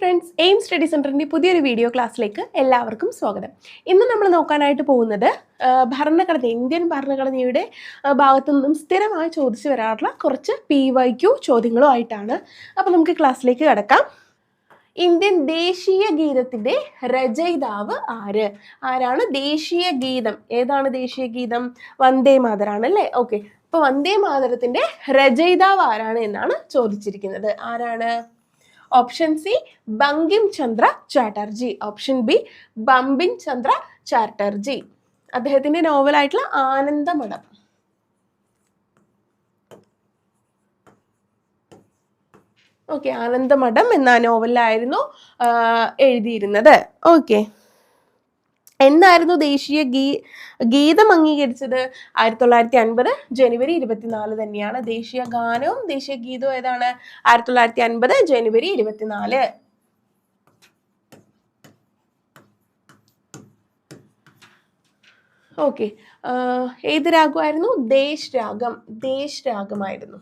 Friends aim study സെന്ററിന്റെ പുതിയൊരു video ക്ലാസ്സിലേക്ക് എല്ലാവർക്കും സ്വാഗതം. ഇന്ന് നമ്മൾ നോക്കാനായിട്ട് പോകുന്നത് ഭരണഘടന ഇന്ത്യൻ ഭരണഘടനയുടെ ഭാഗത്തു നിന്നും സ്ഥിരമായി ചോദിച്ചു വരാറുള്ള കുറച്ച് പി വൈ ക്യു ചോദ്യങ്ങളും ആയിട്ടാണ് അപ്പോൾ നമുക്ക് ക്ലാസ്സിലേക്ക് കിടക്കാം. ഇന്ത്യൻ ദേശീയ ഗീതത്തിന്റെ രചയിതാവ് ആര്? ആരാണ് ദേശീയ ഗീതം? ഏതാണ് ദേശീയ ഗീതം? വന്ദേ മാതരാണ് അല്ലേ? ഓക്കെ അപ്പോൾ വന്ദേ മാതരത്തിന്റെ രചയിതാവ് ആരാണ് എന്നാണ് ചോദിച്ചിരിക്കുന്നത്. ആരാണ്? Option C Bankim Chandra Chatterjee option B Bankim Chandra Chatterjee അദ്ദേഹത്തിന്റെ നോവലായിട്ടുള്ള ആനന്ദമഠം ഓക്കെ ആനന്ദമഠം എന്ന നോവലിലായിരുന്നു എഴുതിയിരുന്നത്. ഓക്കെ എന്നായിരുന്നു ദേശീയ ഗീ ഗീതം അംഗീകരിച്ചത്? ആയിരത്തി തൊള്ളായിരത്തി അൻപത് ജനുവരി ഇരുപത്തിനാല് തന്നെയാണ്. ദേശീയ ഗാനവും ദേശീയ ഗീതവും ഏതാണ്? ആയിരത്തി തൊള്ളായിരത്തി അൻപത് ജനുവരി ഇരുപത്തിനാല്. ഓക്കെ. ഏത് രാഗമായിരുന്നു? ദേശ് രാഗം ദേശ് രാഗമായിരുന്നു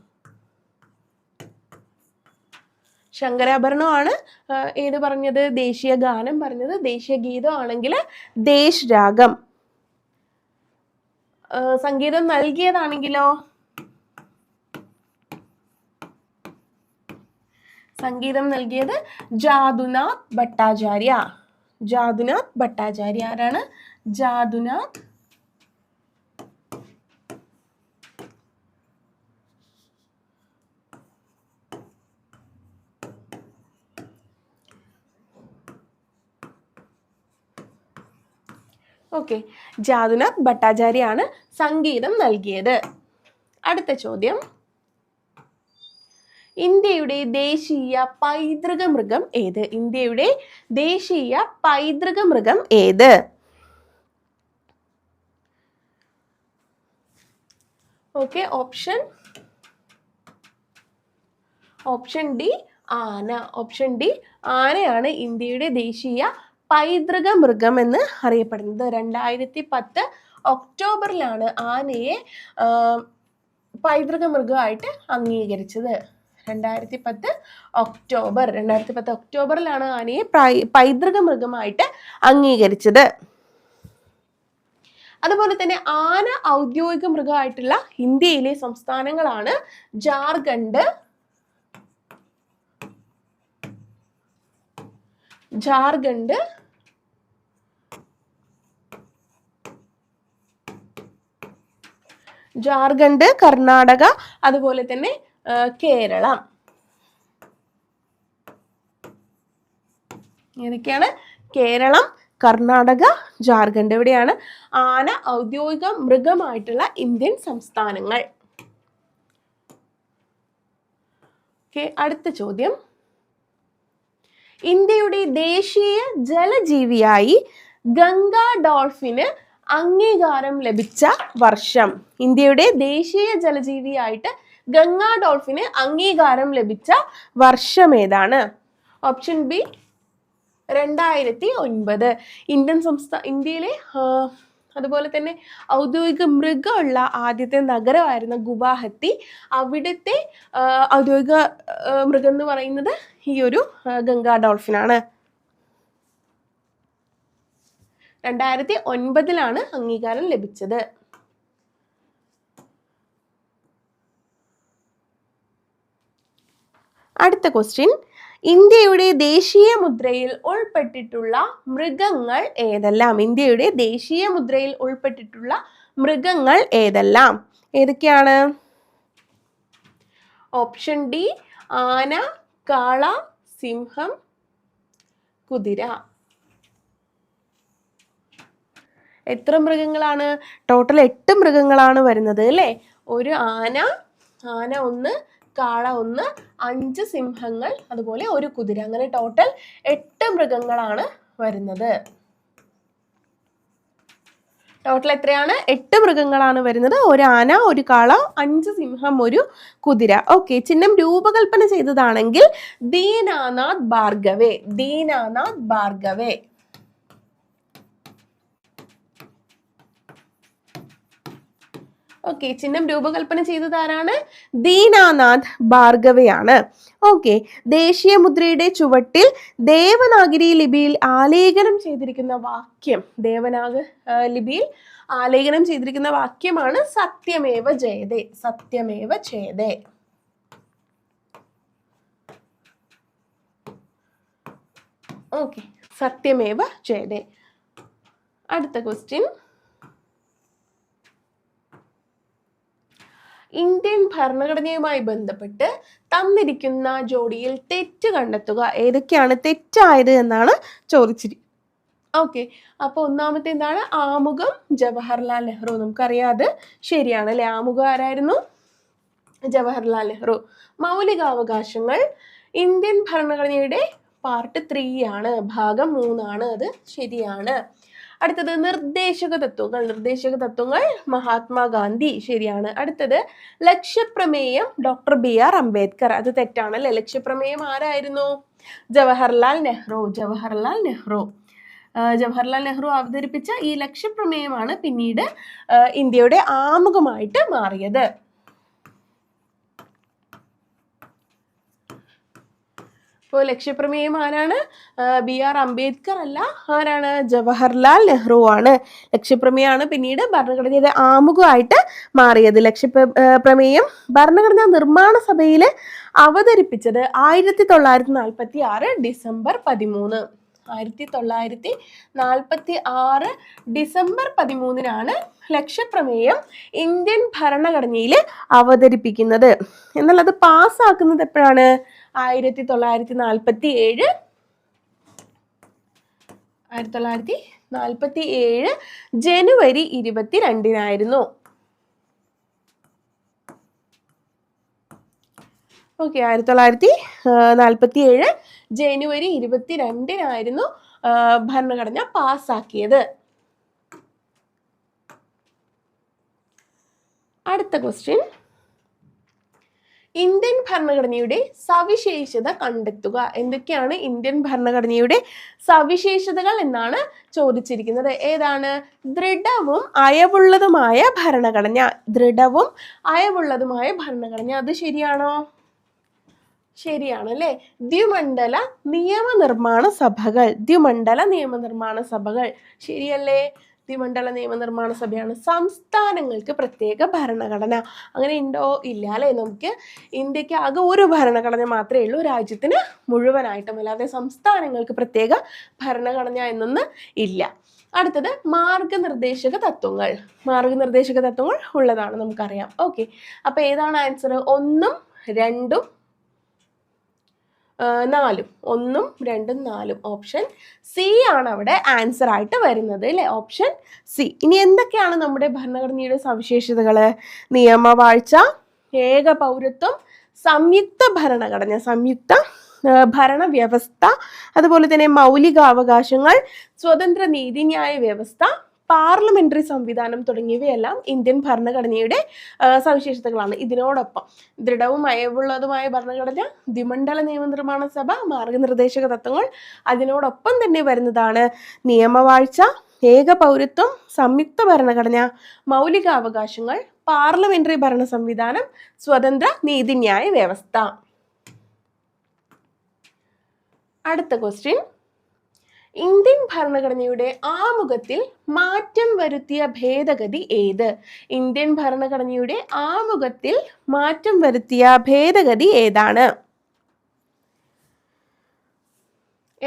ശങ്കരാഭരണമാണ്. ഏത് പറഞ്ഞത്? ദേശീയ ഗാനം പറഞ്ഞത്. ദേശീയ ഗീതം ആണെങ്കിൽ ദേശ് രാഗം. സംഗീതം നൽകിയതാണെങ്കിലോ? സംഗീതം നൽകിയത് ജാദുനാഥ് ഭട്ടാചാര്യ. ജാദുനാഥ് ഭട്ടാചാര്യ. ആരാണ്? ജാദുനാഥ് ഓക്കെ ജാദുനാഥ് ഭട്ടാചാര്യാണ് സംഗീതം നൽകിയത്. അടുത്ത ചോദ്യം. ഇന്ത്യയുടെ ദേശീയ പൈതൃക മൃഗം ഏത്? ഇന്ത്യയുടെ ദേശീയ പൈതൃക മൃഗം ഏത്? ഓക്കെ ഓപ്ഷൻ ഓപ്ഷൻ ഡി ആന. ഓപ്ഷൻ ഡി ആനയാണ് ഇന്ത്യയുടെ ദേശീയ പൈതൃക മൃഗം എന്ന് അറിയപ്പെടുന്നത്. രണ്ടായിരത്തി പത്ത് ഒക്ടോബറിലാണ് ആനയെ പൈതൃക മൃഗമായിട്ട് അംഗീകരിച്ചത്. രണ്ടായിരത്തി പത്ത് ഒക്ടോബർ രണ്ടായിരത്തി പത്ത് ഒക്ടോബറിലാണ് ആനയെ പൈതൃക മൃഗമായിട്ട് അംഗീകരിച്ചത്. അതുപോലെ തന്നെ ആന ഔദ്യോഗിക മൃഗമായിട്ടുള്ള ഇന്ത്യയിലെ സംസ്ഥാനങ്ങളാണ് ജാർഖണ്ഡ് ജാർഖണ്ഡ്. ജാർഖണ്ഡ് കർണാടക അതുപോലെ തന്നെ കേരളം. ഏതൊക്കെയാണ് കേരളം കർണാടക ജാർഖണ്ഡ്. ഇവിടെയാണ് ആന ഔദ്യോഗിക മൃഗമായിട്ടുള്ള ഇന്ത്യൻ സംസ്ഥാനങ്ങൾ. അടുത്ത ചോദ്യം. ഇന്ത്യയുടെ ദേശീയ ജലജീവിയായി ഗംഗ ഡോൾഫിന് അംഗീകാരം ലഭിച്ച വർഷം. ഇന്ത്യയുടെ ദേശീയ ജലജീവിയായിട്ട് ഗംഗ ഡോൾഫിന് അംഗീകാരം ലഭിച്ച വർഷം ഏതാണ്? ഓപ്ഷൻ ബി രണ്ടായിരത്തി ഒൻപത്. ഇന്ത്യൻ സംസ്ഥാന ഇന്ത്യയിലെ അതുപോലെ തന്നെ ഔദ്യോഗിക മൃഗമുള്ള ആദ്യത്തെ നഗരമായിരുന്ന ഗുവാഹത്തി. അവിടുത്തെ ഔദ്യോഗിക മൃഗം എന്ന് പറയുന്നത് ഈ ഒരു ഗംഗാ ഡോൾഫിനാണ്. രണ്ടായിരത്തി ഒൻപതിലാണ് അംഗീകാരം ലഭിച്ചത്. അടുത്ത ക്വസ്റ്റ്യൻ ഇന്ത്യയുടെ ദേശീയ മുദ്രയിൽ ഉൾപ്പെട്ടിട്ടുള്ള മൃഗങ്ങൾ ഏതെല്ലാം? ഇന്ത്യയുടെ ദേശീയ മുദ്രയിൽ ഉൾപ്പെട്ടിട്ടുള്ള മൃഗങ്ങൾ ഏതെല്ലാം? ഏതൊക്കെയാണ്? ഓപ്ഷൻ ഡി ആന കാള സിംഹം കുതിര. എത്ര മൃഗങ്ങളാണ്? ടോട്ടൽ എട്ട് മൃഗങ്ങളാണ് വരുന്നത് അല്ലേ? ഒരു ആന ആന ഒന്ന് കാള ഒന്ന് അഞ്ച് സിംഹങ്ങൾ അതുപോലെ ഒരു കുതിര. അങ്ങനെ ടോട്ടൽ എട്ട് മൃഗങ്ങളാണ് വരുന്നത്. ടോട്ടൽ എത്രയാണ്? എട്ട് മൃഗങ്ങളാണ് വരുന്നത്. ഒരു ആന ഒരു കാള അഞ്ച് സിംഹം ഒരു കുതിര. ഓക്കെ ചിഹ്നം രൂപകൽപ്പന ചെയ്തതാണെങ്കിൽ ദീനാനാഥ് ഭാർഗവേ. ദീനാനാഥ് ഭാർഗവേ. ഓക്കെ ചിഹ്നം രൂപകൽപ്പന ചെയ്തത് ആരാണ്? ദീനാനാഥ് ഭാർഗവയാണ്. ഓക്കെ ദേശീയ മുദ്രയുടെ ചുവട്ടിൽ ദേവനാഗരി ലിപിയിൽ ആലേഖനം ചെയ്തിരിക്കുന്ന വാക്യം ദേവനാഗ ലിപിയിൽ ആലേഖനം ചെയ്തിരിക്കുന്ന വാക്യമാണ് സത്യമേവ ജയതേ സത്യമേവ ജയതേ ഓക്കെ സത്യമേവ ജയതേ അടുത്ത ക്വസ്റ്റ്യൻ ഇന്ത്യൻ ഭരണഘടനയുമായി ബന്ധപ്പെട്ട് തന്നിരിക്കുന്ന ജോഡിയിൽ തെറ്റ് കണ്ടെത്തുക ഏതൊക്കെയാണ് തെറ്റായത് എന്നാണ് ചോദിച്ചിരിക്കുന്നത് ഓക്കെ. അപ്പോൾ ഒന്നാമത്തെ എന്താണ്? ആമുഖം ജവഹർലാൽ നെഹ്റു. നമുക്കറിയാം അത് ശരിയാണ് അല്ലെ? ആമുഖം ആരായിരുന്നു? ജവഹർലാൽ നെഹ്റു. മൗലികാവകാശങ്ങൾ ഇന്ത്യൻ ഭരണഘടനയുടെ പാർട്ട് ത്രീ ആണ്. ഭാഗം മൂന്നാണ്. അത് ശരിയാണ്. അടുത്തത് നിർദ്ദേശക തത്വങ്ങൾ. നിർദ്ദേശക തത്വങ്ങൾ മഹാത്മാഗാന്ധി ശരിയാണ്. അടുത്തത് ലക്ഷ്യപ്രമേയം ഡോക്ടർ ബി ആർ അംബേദ്കർ. അത് തെറ്റാണ് അല്ലെ ലക്ഷ്യപ്രമേയം ആരായിരുന്നു? ജവഹർലാൽ നെഹ്റു. ജവഹർലാൽ നെഹ്റു. ജവഹർലാൽ നെഹ്റു അവതരിപ്പിച്ച ഈ ലക്ഷ്യപ്രമേയമാണ് പിന്നീട് ഇന്ത്യയുടെ ആമുഖമായിട്ട് മാറിയത്. ഇപ്പോൾ ലക്ഷ്യപ്രമേയം ആരാണ് ബി ആർ അംബേദ്കർ അല്ല ആരാണ്? ജവഹർലാൽ നെഹ്റു ആണ്. ലക്ഷ്യപ്രമേയമാണ് പിന്നീട് ഭരണഘടനയുടെ ആമുഖമായിട്ട് മാറിയത്. ലക്ഷ്യപ്ര പ്രമേയം ഭരണഘടനാ നിർമ്മാണ സഭയിൽ അവതരിപ്പിച്ചത് ആയിരത്തി തൊള്ളായിരത്തി നാൽപ്പത്തി ആറ് ഡിസംബർ പതിമൂന്ന്. ആയിരത്തി തൊള്ളായിരത്തി നാൽപ്പത്തി ആറ് ഡിസംബർ പതിമൂന്നിനാണ് ലക്ഷ്യപ്രമേയം ഇന്ത്യൻ ഭരണഘടനയിൽ അവതരിപ്പിക്കുന്നത്. എന്നാൽ അത് പാസ്സാക്കുന്നത് എപ്പോഴാണ്? ആയിരത്തി തൊള്ളായിരത്തി നാൽപ്പത്തി ഏഴ് ആയിരത്തി തൊള്ളായിരത്തി നാൽപ്പത്തി ഏഴ് ജനുവരി ഇരുപത്തി രണ്ടിനായിരുന്നു ഓക്കെ ആയിരത്തി തൊള്ളായിരത്തി നാൽപ്പത്തി ഏഴ് ജനുവരി ഇരുപത്തി രണ്ടിനായിരുന്നു ഭരണഘടന പാസ്സാക്കിയത്. അടുത്ത ക്വസ്റ്റ്യൻ ഇന്ത്യൻ ഭരണഘടനയുടെ സവിശേഷത കണ്ടെത്തുക. എന്തൊക്കെയാണ് ഇന്ത്യൻ ഭരണഘടനയുടെ സവിശേഷതകൾ എന്നാണ് ചോദിച്ചിരിക്കുന്നത്. ഏതാണ്? ദൃഢവും അയവുള്ളതുമായ ഭരണഘടന. ദൃഢവും അയവുള്ളതുമായ ഭരണഘടന. അത് ശരിയാണോ? ശരിയാണ് അല്ലേ ദ്വിമണ്ഡല നിയമനിർമ്മാണ സഭകൾ. ദ്വിമണ്ഡല നിയമനിർമ്മാണ സഭകൾ. ശരിയല്ലേ? ദ്വിമണ്ഡല നിയമനിർമ്മാണ സഭയാണ് സംസ്ഥാനങ്ങൾക്ക് പ്രത്യേക ഭരണഘടന. അങ്ങനെ ഉണ്ടോ? ഇല്ല അല്ലേ നമുക്ക് ഇന്ത്യയ്ക്ക് ആകെ ഒരു ഭരണഘടന മാത്രമേ ഉള്ളൂ. രാജ്യത്തിന് മുഴുവനായിട്ടും. അല്ലാതെ സംസ്ഥാനങ്ങൾക്ക് പ്രത്യേക ഭരണഘടന എന്നൊന്ന് ഇല്ല. അടുത്തത് മാർഗനിർദ്ദേശക തത്വങ്ങൾ. മാർഗനിർദ്ദേശക തത്വങ്ങൾ ഉള്ളതാണ് നമുക്കറിയാം. ഓക്കെ അപ്പോൾ ഏതാണ് ആൻസർ ഒന്നും രണ്ടും നാലും. ഒന്നും രണ്ടും നാലും. ഓപ്ഷൻ സി ആണ് അവിടെ ആൻസർ ആയിട്ട് വരുന്നത് അല്ലേ? Option C. ഇനി എന്തൊക്കെയാണ് നമ്മുടെ ഭരണഘടനയുടെ സവിശേഷതകൾ നിയമവാഴ്ച ഏക പൗരത്വം സംയുക്ത ഭരണഘടന സംയുക്ത ഭരണവ്യവസ്ഥ അതുപോലെ തന്നെ മൗലികാവകാശങ്ങൾ സ്വതന്ത്ര നീതിന്യായ വ്യവസ്ഥ പാർലമെന്ററി സംവിധാനം തുടങ്ങിയവയെല്ലാം ഇന്ത്യൻ ഭരണഘടനയുടെ സവിശേഷതകളാണ്. ഇതിനോടൊപ്പം ദൃഢവും അയവുള്ളതുമായ ഭരണഘടന ദ്വിമണ്ഡല നിയമനിർമ്മാണ സഭ മാർഗനിർദ്ദേശക തത്വങ്ങൾ അതിനോടൊപ്പം തന്നെ വരുന്നതാണ് നിയമവാഴ്ച ഏക പൗരത്വം സംയുക്ത ഭരണഘടന മൗലികാവകാശങ്ങൾ പാർലമെന്ററി ഭരണ സംവിധാനം സ്വതന്ത്ര നീതിന്യായ വ്യവസ്ഥ. അടുത്ത ക്വസ്റ്റ്യൻ ഇന്ത്യൻ ഭരണഘടനയുടെ ആമുഖത്തിൽ മാറ്റം വരുത്തിയ ഭേദഗതി ഏത്? ഇന്ത്യൻ ഭരണഘടനയുടെ ആമുഖത്തിൽ മാറ്റം വരുത്തിയ ഭേദഗതി ഏതാണ്?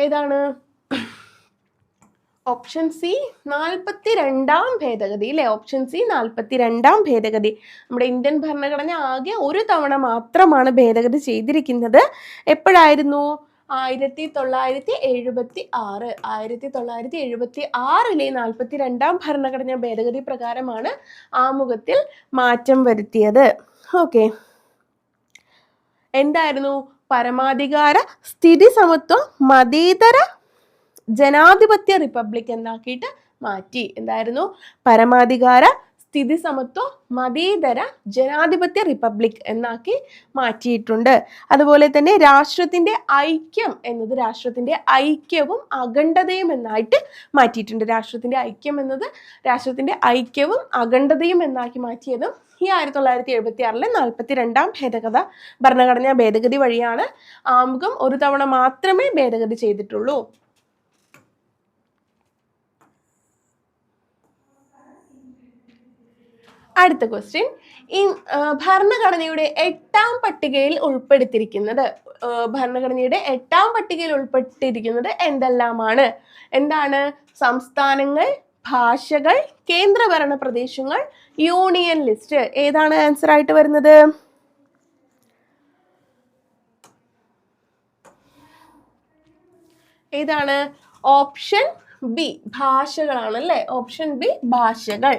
ഏതാണ്? ഓപ്ഷൻ സി നാൽപ്പത്തി രണ്ടാം ഭേദഗതി അല്ലേ? ഓപ്ഷൻ സി നാൽപ്പത്തി രണ്ടാം ഭേദഗതി. നമ്മുടെ ഇന്ത്യൻ ഭരണഘടന ആകെ ഒരു തവണ മാത്രമാണ് ഭേദഗതി ചെയ്തിരിക്കുന്നത്. എപ്പോഴായിരുന്നു? ആയിരത്തി തൊള്ളായിരത്തി എഴുപത്തി ആറ് ആയിരത്തി തൊള്ളായിരത്തി എഴുപത്തി ആറിലെ നാൽപ്പത്തി രണ്ടാം ഭരണഘടനാ ഭേദഗതി പ്രകാരമാണ് ആമുഖത്തിൽ മാറ്റം വരുത്തിയത്. ഓക്കെ. എന്തായിരുന്നു? പരമാധികാര സ്ഥിതി സമത്വം മതേതര ജനാധിപത്യ റിപ്പബ്ലിക് എന്നാക്കിയിട്ട് മാറ്റി. എന്തായിരുന്നു? പരമാധികാര സ്ഥിതി സമത്വം മതേതര ജനാധിപത്യ റിപ്പബ്ലിക് എന്നാക്കി മാറ്റിയിട്ടുണ്ട്. അതുപോലെ തന്നെ രാഷ്ട്രത്തിന്റെ ഐക്യം എന്നത് രാഷ്ട്രത്തിന്റെ ഐക്യവും അഖണ്ഡതയും എന്നായിട്ട് മാറ്റിയിട്ടുണ്ട്. രാഷ്ട്രത്തിന്റെ ഐക്യം എന്നത് രാഷ്ട്രത്തിന്റെ ഐക്യവും അഖണ്ഡതയും എന്നാക്കി മാറ്റിയതും ഈ ആയിരത്തി തൊള്ളായിരത്തി എഴുപത്തി ആറിലെ നാൽപ്പത്തി രണ്ടാം ഭേദഗത ഭരണഘടനാ ഭേദഗതി വഴിയാണ് ആമുഖം ഒരു തവണ മാത്രമേ ഭേദഗതി ചെയ്തിട്ടുള്ളൂ. അടുത്ത ക്വസ്റ്റ്യൻ ഈ ഭരണഘടനയുടെ എട്ടാം പട്ടികയിൽ ഉൾപ്പെടുത്തിയിരിക്കുന്നത് ഭരണഘടനയുടെ എട്ടാം പട്ടികയിൽ ഉൾപ്പെട്ടിരിക്കുന്നത് എന്തെല്ലാമാണ്? എന്താണ്? സംസ്ഥാനങ്ങൾ ഭാഷകൾ കേന്ദ്രഭരണ പ്രദേശങ്ങൾ യൂണിയൻ ലിസ്റ്റ്. ഏതാണ് ആൻസർ ആയിട്ട് വരുന്നത്? ഏതാണ്? ഓപ്ഷൻ ബി ഭാഷകളാണ് അല്ലേ ഓപ്ഷൻ ബി ഭാഷകൾ.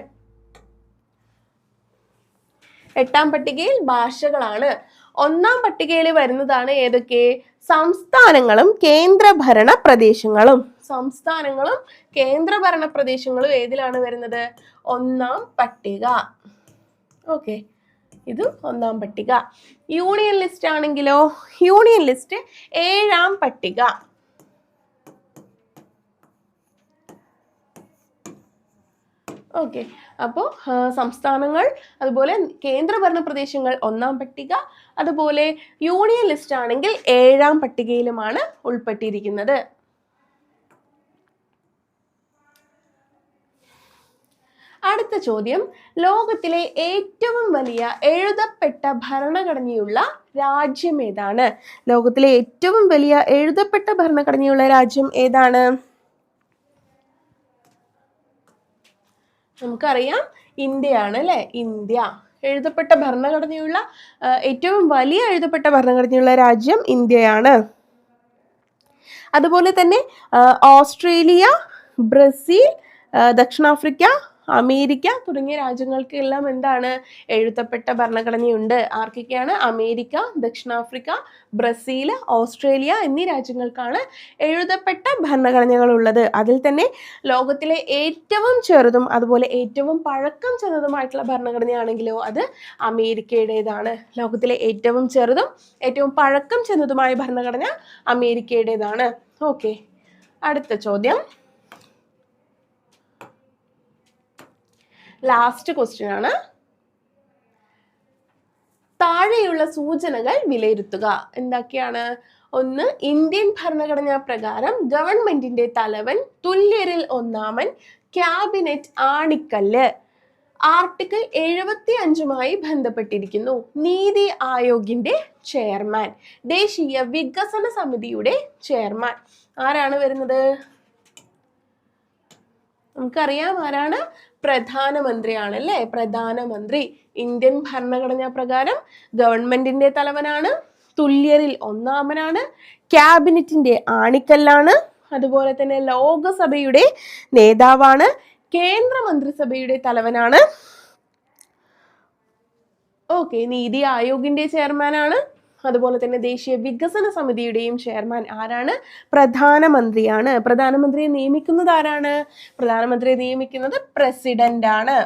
എട്ടാം പട്ടികയിൽ ഭാഷകളാണ്. ഒന്നാം പട്ടികയിൽ വരുന്നതാണ് ഏതൊക്കെ? സംസ്ഥാനങ്ങളും കേന്ദ്രഭരണ പ്രദേശങ്ങളും. സംസ്ഥാനങ്ങളും കേന്ദ്രഭരണ പ്രദേശങ്ങളും ഏതിലാണ് വരുന്നത്? ഒന്നാം പട്ടിക. ഓക്കെ. ഇത് ഒന്നാം പട്ടിക. യൂണിയൻ ലിസ്റ്റ് ആണെങ്കിലോ? യൂണിയൻ ലിസ്റ്റ് ഏഴാം പട്ടിക. ഓക്കെ. അപ്പോൾ സംസ്ഥാനങ്ങൾ അതുപോലെ കേന്ദ്രഭരണ പ്രദേശങ്ങൾ ഒന്നാം പട്ടിക അതുപോലെ യൂണിയൻ ലിസ്റ്റ് ആണെങ്കിൽ ഏഴാം പട്ടികയിലുമാണ് ഉൾപ്പെട്ടിരിക്കുന്നത്. അടുത്ത ചോദ്യം. ലോകത്തിലെ ഏറ്റവും വലിയ എഴുതപ്പെട്ട ഭരണഘടനയുള്ള രാജ്യം ഏതാണ്? ലോകത്തിലെ ഏറ്റവും വലിയ എഴുതപ്പെട്ട ഭരണഘടനയുള്ള രാജ്യം ഏതാണ്? നമുക്കറിയാം ഇന്ത്യയാണ് അല്ലെ? ഇന്ത്യ. എഴുതപ്പെട്ട ഭരണഘടനയുള്ള ഏറ്റവും വലിയ എഴുതപ്പെട്ട ഭരണഘടനയുള്ള രാജ്യം ഇന്ത്യയാണ്. അതുപോലെ തന്നെ ഓസ്ട്രേലിയ ബ്രസീൽ ദക്ഷിണാഫ്രിക്ക അമേരിക്ക തുടങ്ങിയ രാജ്യങ്ങൾക്കെല്ലാം എന്താണ് എഴുതപ്പെട്ട ഭരണഘടനയുണ്ട്. ആർക്കൊക്കെയാണ്? അമേരിക്ക ദക്ഷിണാഫ്രിക്ക ബ്രസീൽ ഓസ്ട്രേലിയ എന്നീ രാജ്യങ്ങൾക്കാണ് എഴുതപ്പെട്ട ഭരണഘടനകളുള്ളത്. അതിൽ തന്നെ ലോകത്തിലെ ഏറ്റവും ചെറുതും അതുപോലെ ഏറ്റവും പഴക്കം ചെന്നതുമായിട്ടുള്ള ഭരണഘടനയാണെങ്കിലോ അത് അമേരിക്കയുടേതാണ്. ലോകത്തിലെ ഏറ്റവും ചെറുതും ഏറ്റവും പഴക്കം ചെന്നതുമായ ഭരണഘടന അമേരിക്കയുടേതാണ്. ഓക്കെ. അടുത്ത ചോദ്യം. ലാസ്റ്റ് ക്വസ്റ്റ്യൻ ആണ്. താഴെയുള്ള സൂചനകൾ വിലയിരുത്തുക. എന്തൊക്കെയാണ്? ഒന്ന് ഇന്ത്യൻ ഭരണഘടനാ പ്രകാരം ഗവൺമെന്റിന്റെ തലവൻ തുല്യരിൽ ഒന്നാമൻ ക്യാബിനറ്റ് ആണിക്കല്ല്. ആർട്ടിക്കിൾ എഴുപത്തി അഞ്ചുമായി ബന്ധപ്പെട്ടിരിക്കുന്നു. നീതി ആയോഗിന്റെ ചെയർമാൻ. ദേശീയ വികസന സമിതിയുടെ ചെയർമാൻ. ആരാണ് വരുന്നത്? നമുക്കറിയാം ആരാണ്? പ്രധാനമന്ത്രിയാണ് അല്ലേ പ്രധാനമന്ത്രി. ഇന്ത്യൻ ഭരണഘടനാ പ്രകാരം ഗവൺമെന്റിന്റെ തലവനാണ് തുല്യരിൽ ഒന്നാമനാണ് ക്യാബിനറ്റിന്റെ ആണിക്കല്ലാണ് അതുപോലെ തന്നെ ലോകസഭയുടെ നേതാവാണ് കേന്ദ്ര മന്ത്രിസഭയുടെ തലവനാണ്. ഓക്കെ നീതി ആയോഗിന്റെ ചെയർമാനാണ് അതുപോലെ തന്നെ ദേശീയ വികസന സമിതിയുടെയും ചെയർമാൻ ആരാണ്? പ്രധാനമന്ത്രിയാണ്. പ്രധാനമന്ത്രിയെ നിയമിക്കുന്നത് ആരാണ്? പ്രധാനമന്ത്രിയെ നിയമിക്കുന്നത് പ്രസിഡന്റ് ആണ്.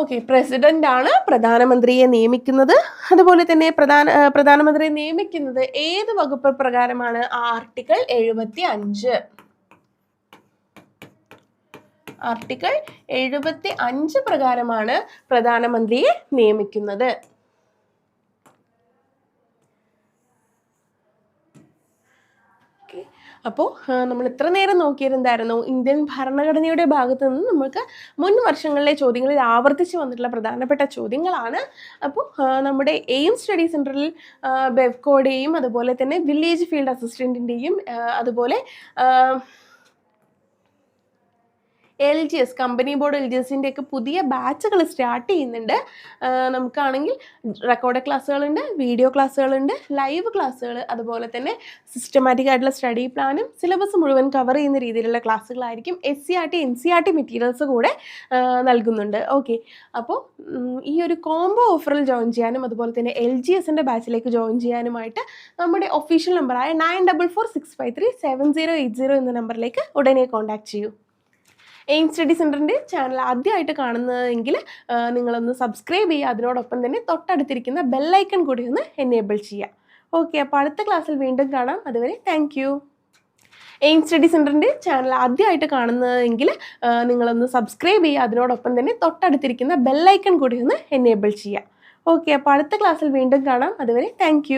ഓക്കെ പ്രസിഡന്റ് ആണ് പ്രധാനമന്ത്രിയെ നിയമിക്കുന്നത്. അതുപോലെ തന്നെ പ്രധാന പ്രധാനമന്ത്രിയെ നിയമിക്കുന്നത് ഏത് വകുപ്പ് പ്രകാരമാണ്? ആർട്ടിക്കിൾ എഴുപത്തി അഞ്ച് ആർട്ടിക്കിൾ എഴുപത്തി അഞ്ച് പ്രകാരമാണ് പ്രധാനമന്ത്രിയെ നിയമിക്കുന്നത്. അപ്പോൾ നമ്മൾ ഇത്ര നേരം നോക്കിയിരുന്നായിരുന്നു ഇന്ത്യൻ ഭരണഘടനയുടെ ഭാഗത്ത് നിന്ന് നമുക്ക് മുൻ വർഷങ്ങളിലെ ചോദ്യങ്ങളിൽ ആവർത്തിച്ച് വന്നിട്ടുള്ള പ്രധാനപ്പെട്ട ചോദ്യങ്ങളാണ്. അപ്പോൾ നമ്മുടെ എയിം സ്റ്റഡി സെന്ററിൽ ബെവ്കോയുടെയും അതുപോലെ തന്നെ വില്ലേജ് ഫീൽഡ് അസിസ്റ്റന്റിന്റെയും അതുപോലെ L G S company board L G എസിന്റെ ഒക്കെ പുതിയ ബാച്ചുകൾ സ്റ്റാർട്ട് ചെയ്യുന്നുണ്ട്. നമുക്കാണെങ്കിൽ റെക്കോർഡ് ക്ലാസ്സുകളുണ്ട് വീഡിയോ ക്ലാസ്സുകളുണ്ട് ലൈവ് ക്ലാസ്സുകൾ അതുപോലെ തന്നെ സിസ്റ്റമാറ്റിക് ആയിട്ടുള്ള സ്റ്റഡി പ്ലാനും സിലബസ് മുഴുവൻ കവർ ചെയ്യുന്ന രീതിയിലുള്ള ക്ലാസ്സുകളായിരിക്കും S C R T N C R T materials കൂടെ നൽകുന്നുണ്ട്. ഓക്കെ അപ്പോൾ ഈ ഒരു കോംബോ ഓഫറിൽ ജോയിൻ ചെയ്യാനും അതുപോലെ തന്നെ എൽ ജി എസിന്റെ ബാച്ചിലേക്ക് ജോയിൻ ചെയ്യാനുമായിട്ട് നമ്മുടെ ഒഫീഷ്യൽ നമ്പറായ nine double four six five three seven zero eight zero എന്ന നമ്പറിലേക്ക് ഉടനെ കോൺടാക്ട് ചെയ്യൂ. എയിം സ്റ്റഡി സെന്ററിന്റെ ചാനൽ ആദ്യമായിട്ട് കാണുന്നതെങ്കിൽ നിങ്ങളൊന്ന് സബ്സ്ക്രൈബ് ചെയ്യുക. അതിനോടൊപ്പം തന്നെ തൊട്ടടുത്തിരിക്കുന്ന ബെല്ലൈക്കൺ കൂടി ഒന്ന് എനേബിൾ ചെയ്യുക. ഓക്കെ അപ്പോൾ അടുത്ത ക്ലാസ്സിൽ വീണ്ടും കാണാം. അതുവരെ താങ്ക് എയിം സ്റ്റഡി സെന്ററിന്റെ ചാനൽ ആദ്യമായിട്ട് കാണുന്നതെങ്കിൽ നിങ്ങളൊന്ന് സബ്സ്ക്രൈബ് ചെയ്യുക. അതിനോടൊപ്പം തന്നെ തൊട്ടടുത്തിരിക്കുന്ന ബെല്ലൈക്കൺ കൂടി ഒന്ന് എനേബിൾ ചെയ്യുക. ഓക്കെ അപ്പോൾ അടുത്ത ക്ലാസ്സിൽ വീണ്ടും കാണാം. അതുവരെ താങ്ക്